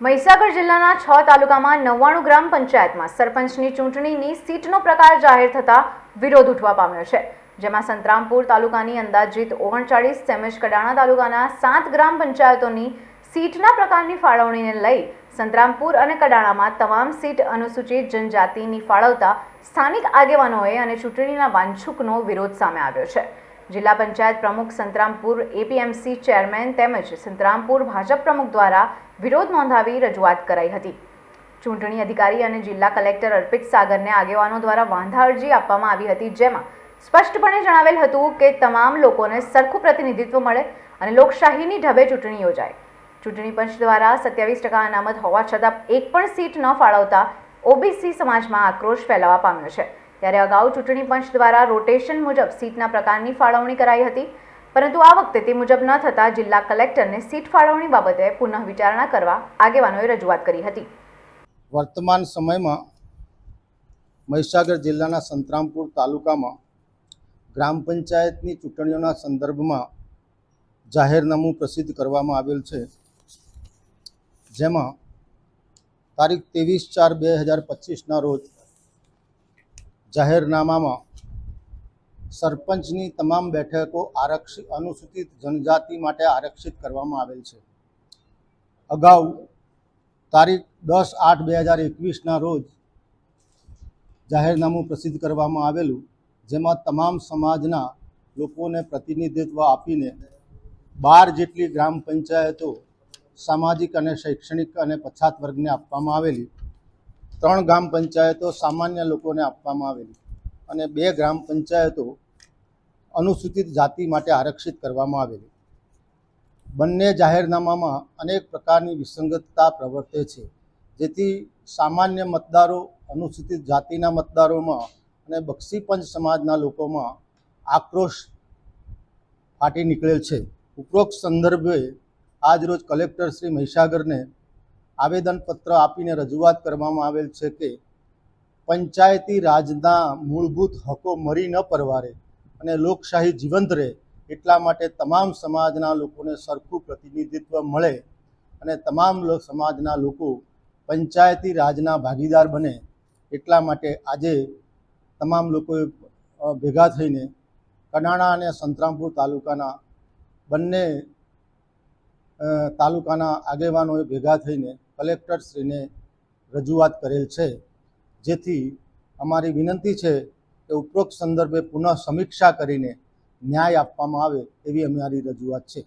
મહીસાગર જિલ્લાના છ તાલુકામાં નવ્વાણું ગ્રામ પંચાયતમાં સરપંચની ચૂંટણીની સીટનો પ્રકાર જાહેર થતા વિરોધ ઉઠવા પામ્યો છે. જેમાં સંતરામપુર તાલુકાની અંદાજિત ઓગણચાળીસ તેમજ કડાણા તાલુકાના સાત ગ્રામ પંચાયતોની સીટના પ્રકારની ફાળવણીને લઈ સંતરામપુર અને કડાણામાં તમામ સીટ અનુસૂચિત જનજાતિની ફાળવતા સ્થાનિક આગેવાનોએ અને ચૂંટણીના વાંછુકનો વિરોધ સામે આવ્યો છે. જિલ્લા પંચાયત પ્રમુખ સંતરામપુર એપીએમસી ચેરમેન તેમજ સંતરામપુર ભાજપ પ્રમુખ દ્વારા વિરોધ નોંધાવી રજૂઆત કરાઈ હતી. ચૂંટણી અધિકારી અને જિલ્લા કલેક્ટર અર્પિત સાગરને આગેવાનો દ્વારા વાંધા અરજી આપવામાં આવી હતી, જેમાં સ્પષ્ટપણે જણાવેલ હતું કે તમામ લોકોને સરખું પ્રતિનિધિત્વ મળે અને લોકશાહીની ઢબે ચૂંટણી યોજાય. ચૂંટણી પંચ દ્વારા સત્યાવીસ ટકા અનામત હોવા છતાં એક પણ સીટ ન ફાળવતા ઓબીસી સમાજમાં આક્રોશ ફેલાવા પામ્યો છે. ત્યારે અગાઉ ચૂંટણી પંચ દ્વારા રોટેશન મુજબ સીટના પ્રકારની ફાળવણી કરાઈ હતી. પરંતુ આ વખતે તે મુજબ ન થતાં જિલ્લા કલેક્ટરને સીટ ફાળવણી બાબતે પુનઃ વિચારણા કરવા આગેવાનોએ રજૂઆત કરી હતી. વર્તમાન સમયમાં મહીસાગર જિલ્લાના સંતરામપુર તાલુકામાં ગ્રામ પંચાયતની ચૂંટણીઓના સંદર્ભમાં જાહેરનામું પ્રસિદ્ધ કરવામાં આવેલ છે. જેમાં તારીખ ત્રેવીસ ચાર બે હજાર પચીસના રોજ જાહેરનામામાં સરપંચની તમામ બેઠકો આરક્ષિત અનુસૂચિત જનજાતિ માટે આરક્ષિત કરવામાં આવેલ છે. અગાઉ તારીખ દસ આઠ બે હજાર એકવીસના રોજ જાહેરનામું પ્રસિદ્ધ કરવામાં આવેલું, જેમાં તમામ સમાજના લોકોને પ્રતિનિધિત્વ આપીને બાર જેટલી ગ્રામ પંચાયતો સામાજિક અને શૈક્ષણિક અને પછાત વર્ગને આપવામાં આવેલી ત્રણ ગ્રામ પંચાયતો સામાન્ય લોકોને આપવામાં આવેલી અને બે ગ્રામ પંચાયતો અનુસૂચિત જાતિ માટે આરક્ષિત કરવામાં આવેલી. બંને જાહેરનામામાં અનેક પ્રકારની વિસંગતતા પ્રવર્તે છે, જેથી સામાન્ય મતદારો, અનુસૂચિત જાતિના મતદારોમાં અને બક્ષીપંચ સમાજના લોકોમાં આક્રોશ ફાટી નીકળેલ છે. ઉપરોક્ત સંદર્ભે આજરોજ કલેક્ટર શ્રી મહીસાગરને આવેદનપત્ર આપીને રજૂઆત કરવામાં આવેલ છે કે પંચાયતી રાજના મૂળભૂત હકો મરી ન પરવારે અને લોકશાહી જીવંત રહે એટલા માટે તમામ સમાજના લોકોને સરખું પ્રતિનિધિત્વ મળે અને તમામ સમાજના લોકો પંચાયતી રાજના ભાગીદાર બને એટલા માટે આજે તમામ લોકોએ ભેગા થઈને કડાણા અને સંતરામપુર તાલુકાના બંને તાલુકાના આગેવાનોએ ભેગા થઈને કલેક્ટરશ્રીને રજૂઆત કરેલ છે. જેથી અમારી વિનંતી છે કે ઉપરોક્ત સંદર્ભે પુનઃ સમીક્ષા કરીને ન્યાય આપવામાં આવે એવી અમારી રજૂઆત છે.